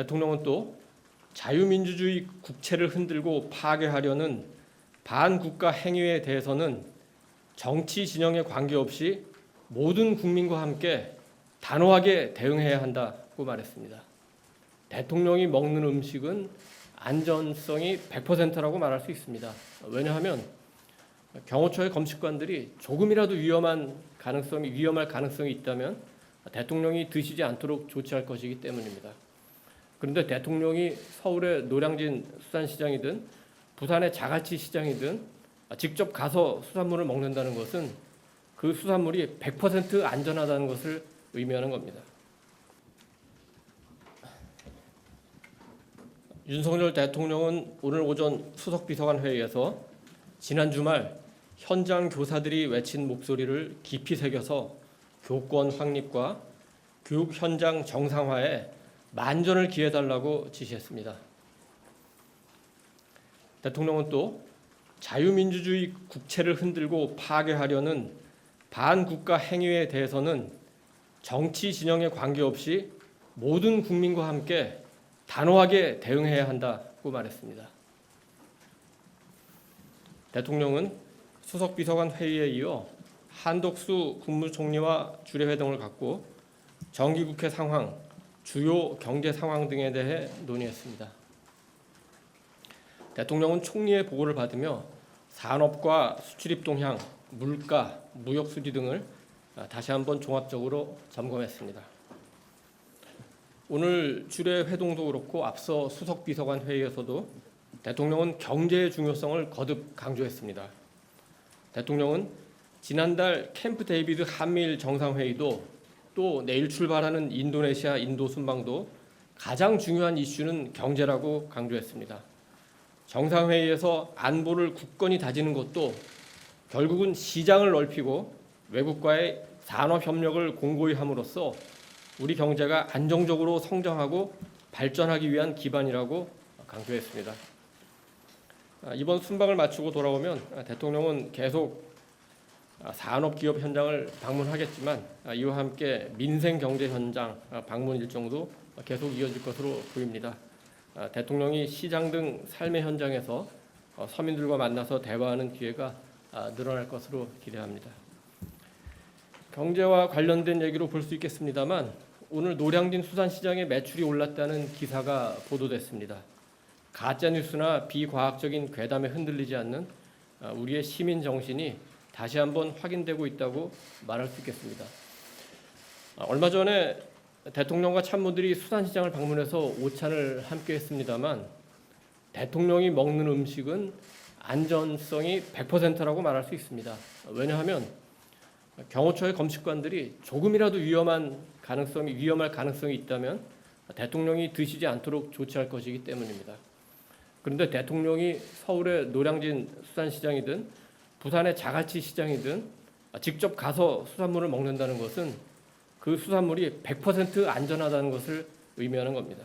대통령은 또 자유민주주의 국채를 흔들고 파괴하려는 반국가 행위에 대해서는 정치 진영에 관계없이 모든 국민과 함께 단호하게 대응해야 한다고 말했습니다. 대통령이 먹는 음식은 안전성이 100%라고 말할 수 있습니다. 왜냐하면 경호처의 검식관들이 조금이라도 위험한 가능성이 위험할 가능성이 있다면 대통령이 드시지 않도록 조치할 것이기 때문입니다. 그런데 대통령이 서울의 노량진 수산시장이든 부산의 자갈치 시장이든 직접 가서 수산물을 먹는다는 것은 그 수산물이 100% 안전하다는 것을 의미하는 겁니다. 윤석열 대통령은 오늘 오전 수석 비서관 회의에서 지난 주말 현장 교사들이 외친 목소리를 깊이 새겨서 교권 확립과 교육 현장 정상화에 만전을 기해달라고 지시했습니다. 대통령은 또 자유민주주의 국채를 흔들고 파괴하려는 반국가 행위에 대해서는 정치 진영에 관계없이 모든 국민과 함께 단호하게 대응해야 한다고 말했습니다. 대통령은 수석 비서관 회의에 이어 한덕수 국무총리와 주례회동을 갖고 정기국회 상황, 주요 경제 상황 등에 대해 논의했습니다. 대통령은 총리의 보고를 받으며 산업과 수출입 동향, 물가, 무역 수지 등을 다시 한번 종합적으로 점검했습니다. 오늘 주례 회동도 그렇고 앞서 수석 비서관 회의에서도 대통령은 경제의 중요성을 거듭 강조했습니다. 대통령은 지난달 캠프 데이비드 한미일 정상회의도 또 내일 출발하는 인도네시아 인도 순방도 가장 중요한 이슈는 경제라고 강조했습니다. 정상회의에서 안보를 굳건히 다지는 것도 결국은 시장을 넓히고 외국과의 산업 협력을 공고히 함으로써 우리 경제가 안정적으로 성장하고 발전하기 위한 기반이라고 강조했습니다. 아, 이번 순방을 마치고 돌아오면 대통령은 계속 산업 기업 현장을 방문하겠지만 아, 이와 함께 민생 경제 현장 아, 방문 일정도 계속 이어질 것으로 보입니다. 대통령이 시장 등 삶의 현장에서 어, 서민들과 만나서 대화하는 기회가 늘어날 것으로 기대합니다. 경제와 관련된 얘기로 볼 수 있겠습니다만 오늘 노량진 수산시장의 매출이 올랐다는 기사가 보도됐습니다. 가짜 뉴스나 비과학적인 괴담에 흔들리지 않는 아, 우리의 시민 정신이 다시 한번 확인되고 있다고 말할 수 있겠습니다. 아, 얼마 전에 대통령과 참모들이 수산시장을 방문해서 오찬을 함께 했습니다만 대통령이 먹는 음식은 안전성이 100%라고 말할 수 있습니다. 왜냐하면 경호처의 검식관들이 조금이라도 위험한 가능성이 위험할 가능성이 있다면 대통령이 드시지 않도록 조치할 것이기 때문입니다. 그런데 대통령이 서울의 노량진 수산시장이든 부산의 자갈치 시장이든 직접 가서 수산물을 먹는다는 것은 그 수산물이 100% 안전하다는 것을 의미하는 겁니다.